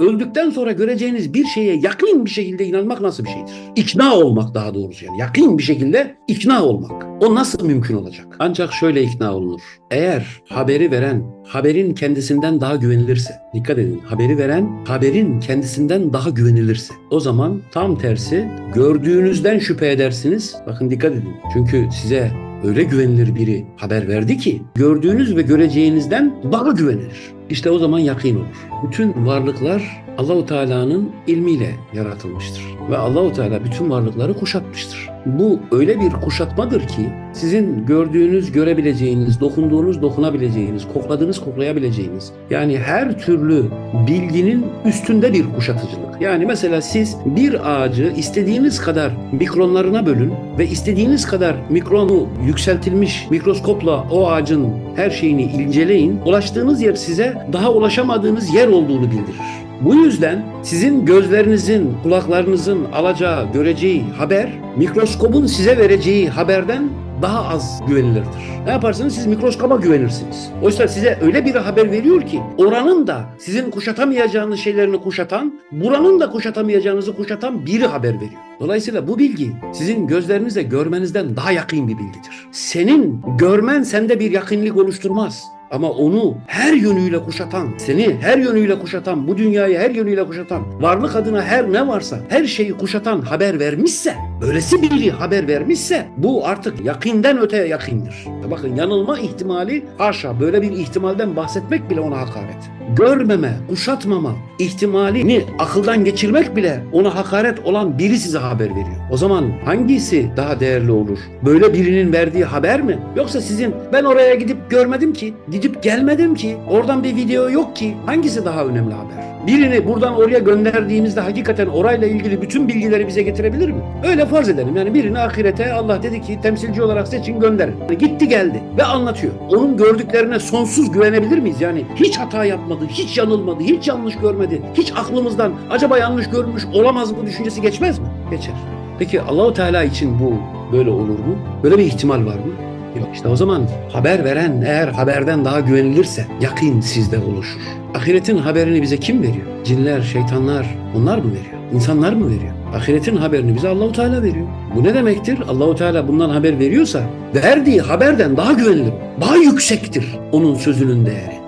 öldükten sonra göreceğiniz bir şeye yakın bir şekilde inanmak nasıl bir şeydir? İkna olmak daha doğrusu yani yakın bir şekilde ikna olmak. O nasıl mümkün olacak? Ancak şöyle ikna olunur. Eğer haberi veren haberin kendisinden daha güvenilirse, dikkat edin haberi veren haberin kendisinden daha güvenilirse o zaman tam tersi gördüğünüzden şüphe edersiniz. Bakın dikkat edin. Çünkü size öyle güvenilir biri haber verdi ki gördüğünüz ve göreceğinizden daha güvenilir. İşte o zaman yakın olur. Bütün varlıklar Allahu Teala'nın ilmiyle yaratılmıştır ve Allahu Teala bütün varlıkları kuşatmıştır. Bu öyle bir kuşatmadır ki sizin gördüğünüz, görebileceğiniz, dokunduğunuz, dokunabileceğiniz, kokladığınız, koklayabileceğiniz yani her türlü bilginin üstünde bir kuşatıcılık. Yani mesela siz bir ağacı istediğiniz kadar mikronlarına bölün ve istediğiniz kadar mikronu yükseltilmiş mikroskopla o ağacın her şeyini inceleyin. Ulaştığınız yer size daha ulaşamadığınız yer olduğunu bildirir. Bu yüzden sizin gözlerinizin, kulaklarınızın alacağı, göreceği haber mikroskobun size vereceği haberden daha az güvenilirdir. Ne yaparsınız? Siz mikroskoba güvenirsiniz. Oysa size öyle bir haber veriyor ki oranın da sizin kuşatamayacağınız şeylerini kuşatan, buranın da kuşatamayacağınızı kuşatan biri haber veriyor. Dolayısıyla bu bilgi sizin gözlerinizle görmenizden daha yakın bir bilgidir. Senin görmen sende bir yakınlık oluşturmaz. Ama onu her yönüyle kuşatan, seni her yönüyle kuşatan, bu dünyayı her yönüyle kuşatan, varlık adına her ne varsa her şeyi kuşatan haber vermişse, böylesi biri haber vermişse bu artık yakinden öteye yakindir. Bakın yanılma ihtimali haşa böyle bir ihtimalden bahsetmek bile ona hakaret. Görmeme, kuşatmama ihtimalini akıldan geçirmek bile ona hakaret olan biri size haber veriyor. O zaman hangisi daha değerli olur? Böyle birinin verdiği haber mi? Yoksa sizin ben oraya gidip görmedim ki, gidip gelmedim ki, oradan bir video yok ki. Hangisi daha önemli haber? Birini buradan oraya gönderdiğimizde hakikaten orayla ilgili bütün bilgileri bize getirebilir mi? Öyle farz edelim. Yani birini ahirete Allah dedi ki temsilci olarak seçin gönderin. Yani gitti geldi ve anlatıyor. Onun gördüklerine sonsuz güvenebilir miyiz? Yani hiç hata yapmadı, hiç yanılmadı, hiç yanlış görmedi. Hiç aklımızdan acaba yanlış görmüş olamaz mı düşüncesi geçmez mi? Geçer. Peki Allahu Teala için bu böyle olur mu? Böyle bir ihtimal var mı? Yok işte o zaman haber veren eğer haberden daha güvenilirse yakın sizde oluşur. Ahiretin haberini bize kim veriyor? Cinler, şeytanlar onlar mı veriyor? İnsanlar mı veriyor? Ahiretin haberini bize Allahu Teala veriyor. Bu ne demektir? Allahu Teala bundan haber veriyorsa verdiği haberden daha güvenilir, daha yüksektir onun sözünün değeri.